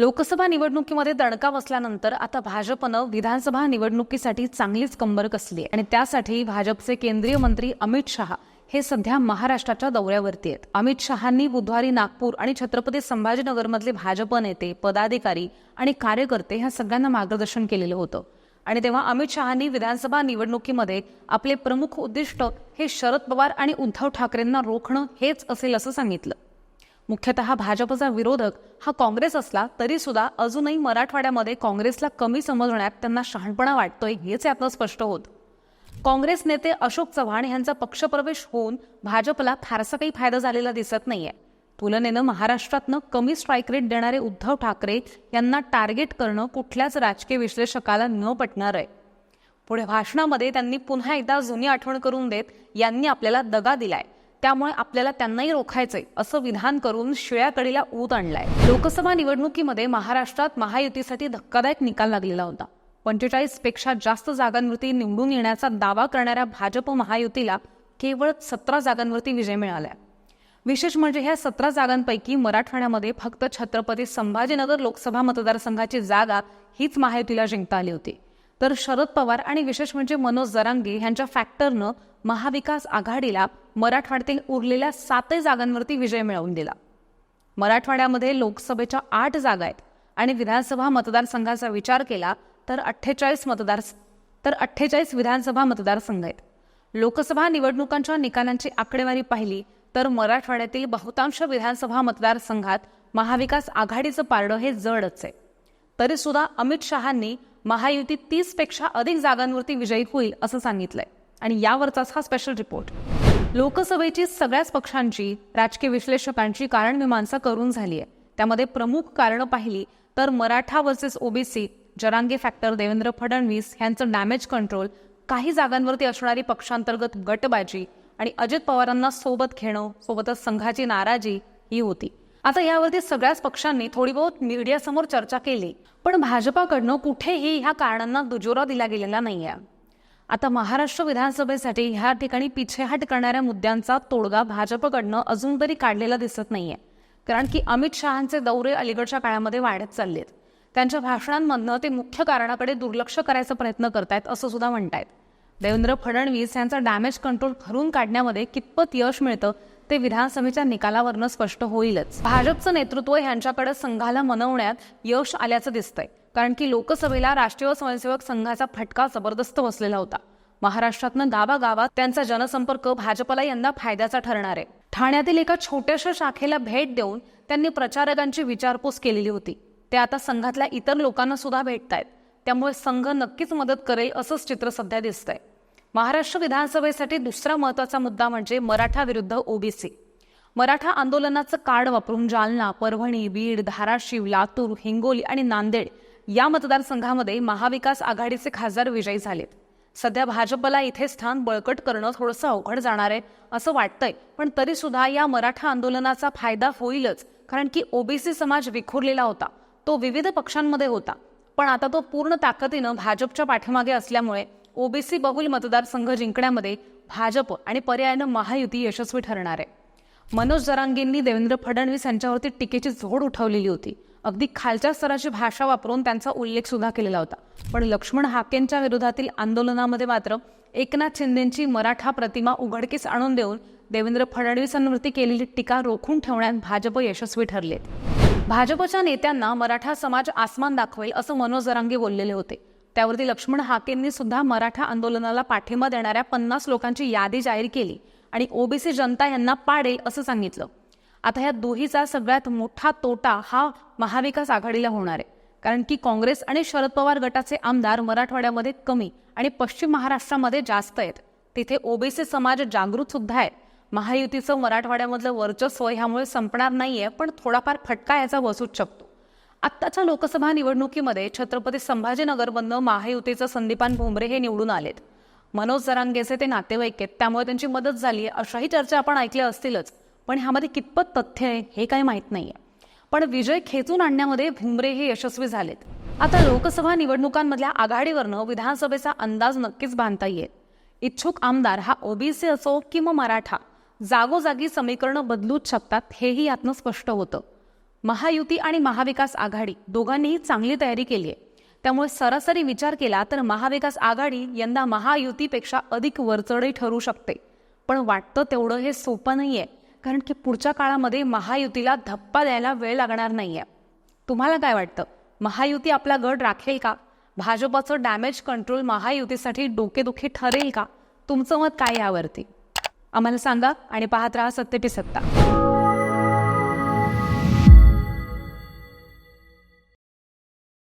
लोकसभा निवडणुकीमध्ये दणका बसल्यानंतर आता भाजपनं विधानसभा निवडणुकीसाठी चांगलीच कंबर कसली आणि त्यासाठी भाजपचे केंद्रीय मंत्री अमित शहा हे सध्या महाराष्ट्राच्या दौऱ्यावरती आहेत. अमित शहांनी बुधवारी नागपूर आणि छत्रपती संभाजीनगरमधले भाजप नेते पदाधिकारी आणि कार्यकर्ते ह्या सगळ्यांना मार्गदर्शन केलेलं होतं. आणि तेव्हा अमित शहांनी विधानसभा निवडणुकीमध्ये आपले प्रमुख उद्दिष्ट हे शरद पवार आणि उद्धव ठाकरेंना रोखणं हेच असेल असं सांगितलं. मुख्यतः भाजपचा विरोधक हा काँग्रेस असला तरी सुद्धा अजूनही मराठवाड्यामध्ये काँग्रेसला कमी समजण्यात त्यांना शहाणपणा वाटतोय हेच यातनं स्पष्ट होत. काँग्रेस नेते अशोक चव्हाण यांचा पक्षप्रवेश होऊन भाजपला फारसा काही फायदा झालेला दिसत नाहीये. तुलनेनं महाराष्ट्रातनं कमी स्ट्राईक रेट देणारे उद्धव ठाकरे यांना टार्गेट करणं कुठल्याच राजकीय विश्लेषकाला न पटणार आहे पुढे भाषणामध्ये त्यांनी पुन्हा एकदा जुनी आठवण करून देत यांनी आपल्याला दगा दिलाय. त्यामुळे आपल्याला त्यांनाही रोखायचंय असं विधान करून शिळ्याकडीला ऊत आणलाय. लोकसभा निवडणुकीमध्ये महाराष्ट्रात महायुतीसाठी धक्कादायक निकाल लागलेला होता. पंचेचाळीसपेक्षा जास्त जागांवरती निवडून येण्याचा दावा करणाऱ्या भाजप महायुतीला केवळ सतरा जागांवरती विजय मिळालाय. विशेष म्हणजे ह्या सतरा जागांपैकी मराठवाड्यामध्ये फक्त छत्रपती संभाजीनगर लोकसभा मतदारसंघाची जागा हीच महायुतीला जिंकता आली होती. तर शरद पवार आणि विशेष म्हणजे मनोज जरांगे यांच्या फॅक्टरनं महाविकास आघाडीला मराठवाड्यातील उरलेल्या सातही जागांवरती विजय मिळवून दिला. मराठवाड्यामध्ये लोकसभेच्या आठ जागा आहेत आणि विधानसभा मतदारसंघाचा विचार केला तर अठ्ठेचाळीस मतदार तर अठ्ठेचाळीस विधानसभा मतदारसंघ आहेत. लोकसभा निवडणुकांच्या निकालांची आकडेवारी पाहिली तर मराठवाड्यातील बहुतांश विधानसभा मतदारसंघात महाविकास आघाडीचं पारडं हे जडच आहे. तरीसुद्धा अमित शहांनी महायुती तीसपेक्षा अधिक जागांवरती विजयी होईल असं सांगितलंय. आणि यावरचाच हा स्पेशल रिपोर्ट लोकसभेची सगळ्याच पक्षांची राजकीय विश्लेषकांची कारणमीमांसा करून झाली आहे त्यामध्ये प्रमुख कारणं पाहिली तर Maratha versus OBC Jarange factor Devendra Fadnavis यांचं डॅमेज कंट्रोल काही जागांवरती असणारी पक्षांतर्गत गटबाजी आणि अजित पवारांना सोबत घेणं सोबतच संघाची नाराजी ही होती. आता यावरती सगळ्याच पक्षांनी थोडी बहुत मीडियासमोर चर्चा केली. पण भाजपाकडनं कुठेही ह्या कारणांना दुजोरा दिला गेलेला नाहीये. आता महाराष्ट्र विधानसभेसाठी ह्या ठिकाणी पिछेहाट करणाऱ्या मुद्द्यांचा तोडगा भाजपकडनं अजून तरी काढलेला दिसत नाहीये. कारण की अमित शहांचे दौरे अलीकडच्या काळामध्ये वाढत चाललेत. त्यांच्या भाषणांमधनं ते मुख्य कारणाकडे दुर्लक्ष करायचा प्रयत्न करतायत असं सुद्धा म्हणतायत. देवेंद्र फडणवीस यांचा डॅमेज कंट्रोल भरून काढण्यामध्ये कितपत यश मिळतं ते विधानसभेच्या निकालावरनं स्पष्ट होईलच. भाजपचं नेतृत्व यांच्याकडे संघाला मनवण्यात यश आल्याचं दिसतंय. कारण की लोकसभेला राष्ट्रीय स्वयंसेवक संघाचा फटका जबरदस्त बसलेला होता. महाराष्ट्रातनं गावागावात त्यांचा जनसंपर्क भाजपला यंदा फायद्याचा ठरणार आहे. ठाण्यातील एका छोट्याशा शाखेला भेट देऊन त्यांनी प्रचारकांची विचारपूस केलेली होती. ते आता संघातल्या इतर लोकांना सुद्धा भेटतायत. त्यामुळे संघ नक्कीच मदत करेल असंच चित्र सध्या दिसतंय. महाराष्ट्र विधानसभेसाठी दुसरा महत्त्वाचा मुद्दा म्हणजे मराठा विरुद्ध ओबीसी. मराठा आंदोलनाचं कार्ड वापरून जालना परभणी बीड धाराशिव लातूर हिंगोली आणि नांदेड या मतदारसंघामध्ये महाविकास आघाडीचे खासदार विजयी झालेत. सध्या भाजपला इथे स्थान बळकट करणं थोडंसं अवघड जाणार आहे असं वाटतंय पण तरी सुद्धा या मराठा आंदोलनाचा फायदा होईलच कारण की ओबीसी समाज विखुरलेला होता. तो विविध पक्षांमध्ये होता. पण आता तो पूर्ण ताकदीनं भाजपच्या पाठीमागे असल्यामुळे ओबीसी बहुल मतदारसंघ जिंकण्यामध्ये भाजप आणि पर्यायानं महायुती यशस्वी ठरणार आहे. मनोज जरांगेंनी देवेंद्र फडणवीस यांच्यावरती टीकेची झोड उठवलेली होती. अगदी खालच्या स्तराची भाषा वापरून त्यांचा उल्लेख सुद्धा केलेला होता. पण लक्ष्मण हाकेंच्या विरोधातील आंदोलनामध्ये मात्र एकनाथ शिंदेची मराठा प्रतिमा उघडकीस आणून देऊन देवेंद्र फडणवीसांवरती केलेली टीका रोखून ठेवण्यात भाजप यशस्वी ठरलेत. भाजपच्या नेत्यांना मराठा समाज आसमान दाखवेल असं मनोज जरांगे बोललेले होते. त्यावरती लक्ष्मण हाकेंनी सुद्धा मराठा आंदोलनाला पाठिंबा देणाऱ्या पन्नास लोकांची यादी जाहीर केली आणि ओबीसी जनता यांना पाडेल असं सांगितलं. आता ह्या दोहीचा सगळ्यात मोठा तोटा हा महाविकास आघाडीला होणार आहे. कारण की काँग्रेस आणि शरद पवार गटाचे आमदार मराठवाड्यामध्ये कमी आणि पश्चिम महाराष्ट्रामध्ये जास्त आहेत. तिथे ओबीसी समाज जागृत सुद्धा आहे. महायुतीचं मराठवाड्यामधलं वर्चस्व ह्यामुळे संपणार नाहीये पण थोडाफार फटका याचा बसूच शकतो. आत्ताच्या लोकसभा निवडणुकीमध्ये छत्रपती संभाजीनगरमधनं महायुतीचं संदीपान भुमरे हे निवडून आलेत. मनोज जरांगेचे ते नातेवाईक आहेत त्यामुळे त्यांची मदत झाली आहे. अशाही चर्चा आपण ऐकल्या असतीलच पण ह्यामध्ये कितपत तथ्य आहे हे काही माहीत नाहीये. पण विजय खेचून आणण्यामध्ये भुमरे हे यशस्वी झालेत. आता लोकसभा निवडणुकांमधल्या आघाडीवरनं विधानसभेचा अंदाज नक्कीच बांधता येईल. इच्छुक आमदार हा ओबीसी असो किंवा मराठा जागोजागी समीकरणं बदलूच शकतात हेही यातनं स्पष्ट होतं. महायुती आणि महाविकास आघाडी दोघांनीही चांगली तयारी केली आहे. त्यामुळे सरासरी विचार केला तर महाविकास आघाडी यंदा महायुतीपेक्षा अधिक वरचढही ठरू शकते. पण वाटतं तेवढं हे सोपं नाहीये कारण की पुढच्या काळामध्ये महायुतीला धप्पा द्यायला वेळ लागणार नाहीये. तुम्हाला काय वाटतं? महायुती आपला गड राखेल का? भाजपचं डॅमेज कंट्रोल महायुतीसाठी डोकेदुखी ठरेल का? तुमचं मत काय यावरती? आम्हाला सांगा आणि पाहत राहा सत्य सत्ता.